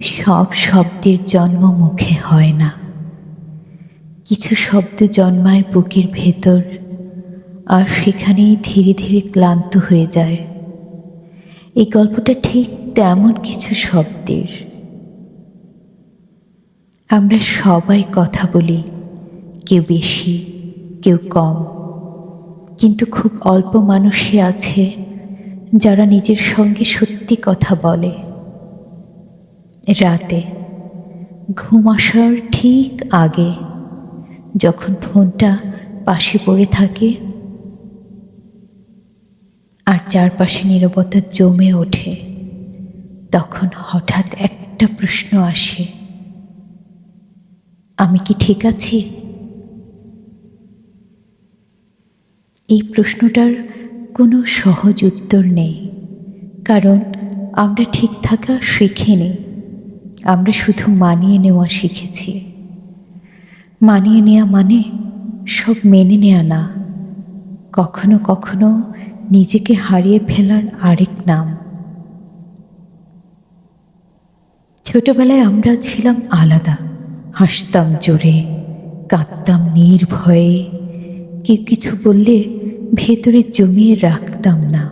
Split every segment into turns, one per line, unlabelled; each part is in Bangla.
সব শব্দের জন্ম মুখে হয় না। কিছু শব্দ জন্মায় বুকের ভেতর, আর সেখানেই ধীরে ধীরে ক্লান্ত হয়ে যায়। এই গল্পটা ঠিক তেমন কিছু শব্দের। আমরা সবাই কথা বলি, কেউ বেশি, কেউ কম। কিন্তু খুব অল্প মানুষই আছে যারা নিজের সঙ্গে সত্যি কথা বলে। রাতে। ঘুম আসার ঠিক আগে যখন ফোনটা পাশে পড়ে থাকে আর চারপাশে নীরবতা জমে ওঠে, তখন হঠাৎ একটা প্রশ্ন আসে। আমি কি ঠিক আছি? এই প্রশ্নটার কোনো সহজ উত্তর নেই, কারণ আমরা ঠিক থাকা শিখিনি। আমরা শুধু মানিয়ে নেওয়া শিখেছি। মানিয়ে নেওয়া মানে সব মেনে নেওয়া না। কখনো কখনো নিজেকে হারিয়ে ফেলার আরেক নাম। ছোটবেলায় আমরা ছিলাম আলাদা। হাসতাম জোরে, কাঁদতাম নির্ভয়ে। কেউ কিছু বললে ভেতরে জমিয়ে রাখতাম না।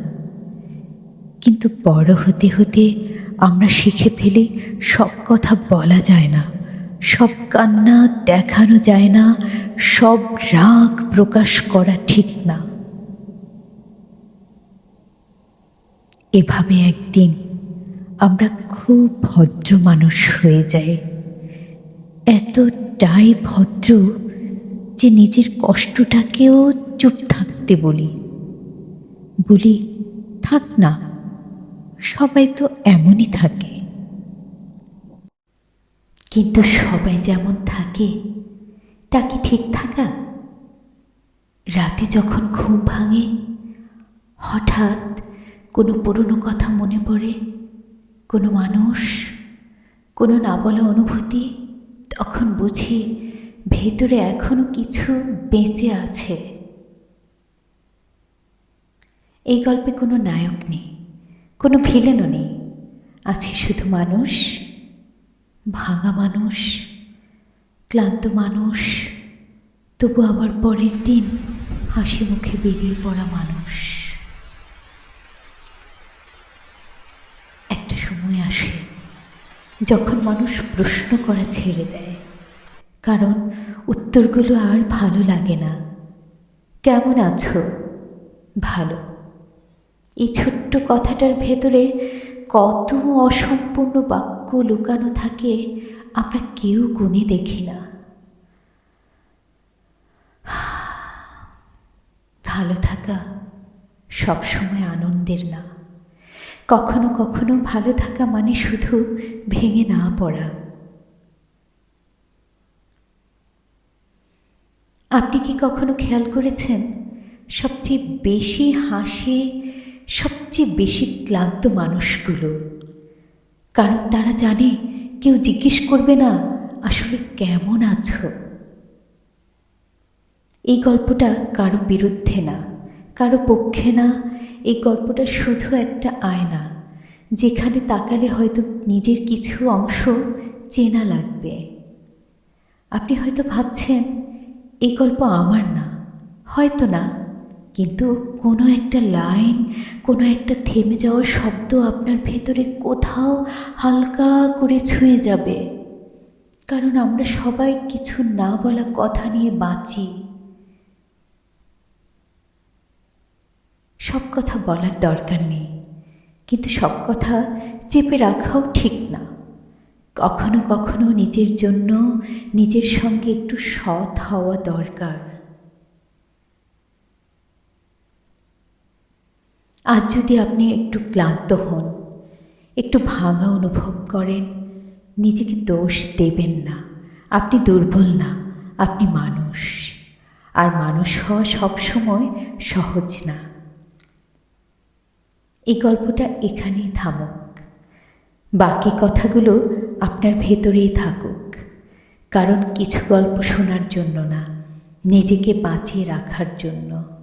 কিন্তু বড় হতে হতে আমরা শিখে ফেলি, সব কথা বলা যায় না। সব কান্না দেখানো যায় না, সব রাগ প্রকাশ করা ঠিক না। এভাবে একদিন আমরা খুব ভদ্র মানুষ হয়ে যাই। এতটাই ভদ্র যে নিজের কষ্টটাকেও চুপ থাকতে বলি। বলি, থাক না সবাই তো এমনই থাকে। কিন্তু সবাই যেমন থাকে, তা কি ঠিক থাকা? রাতে যখন ঘুম ভাঙে, হঠাৎ কোনো পুরনো কথা মনে পড়ে, কোনো মানুষ, কোনো না বলা অনুভূতি, তখন বুঝি ভেতরে এখনও কিছু বেঁচে আছে। এই গল্পে কোনো নায়ক নেই। কোনো ভিলেনও নেই। আছে শুধু মানুষ, ভাঙা মানুষ, ক্লান্ত মানুষ, তবু আবার পরের দিন হাসি মুখে বেরিয়ে পড়া মানুষ। একটা সময় আসে যখন মানুষ প্রশ্ন করা ছেড়ে দেয়, কারণ উত্তরগুলো আর ভালো লাগে না। কেমন আছো? ভালো। এই ছোট্ট কথাটার ভেতরে কত অসম্পূর্ণ বাক্য লুকানো থাকে আমরা কেউ গুণে দেখি না। ভালো থাকা সবসময় আনন্দের না। কখনো কখনো ভালো থাকা মানে শুধু ভেঙে না পড়া। আপনি কি কখনো খেয়াল করেছেন, সবচেয়ে বেশি হাসি সবচেয়ে বেশি ক্লান্ত মানুষগুলো। কারণ তারা জানে কেউ জিজ্ঞেস করবে না, আসলে কেমন আছো? এই গল্পটা কারও বিরুদ্ধে না, কারও পক্ষে না, এই গল্পটা শুধু একটা আয়না, যেখানে তাকালে হয়তো নিজের কিছু অংশ চেনা লাগবে। আপনি হয়তো ভাবছেন, এই গল্প আমার না, হয়তো না। কিন্তু কোনো একটা লাইন, কোনো একটা থেমে যাওয়ার শব্দ আপনার ভেতরে কোথাও হালকা করে ছুঁয়ে যাবে। কারণ আমরা সবাই কিছু না বলা কথা নিয়ে বাঁচি। সব কথা বলার দরকার নেই। কিন্তু সব কথা চেপে রাখাও ঠিক না। কখনো কখনো নিজের জন্য নিজের সঙ্গে একটু সৎ হওয়া দরকার। আজ যদি আপনি একটু ক্লান্ত হন, একটু ভাঙা অনুভব করেন, নিজেকে দোষ দেবেন না। আপনি দুর্বল না, আপনি মানুষ। আর মানুষ হওয়া সবসময় সহজ না। এই গল্পটা এখানেই থামুক। বাকি কথাগুলো আপনার ভেতরেই থাকুক। কারণ কিছু গল্প শোনার জন্য না, নিজেকে বাঁচিয়ে রাখার জন্য।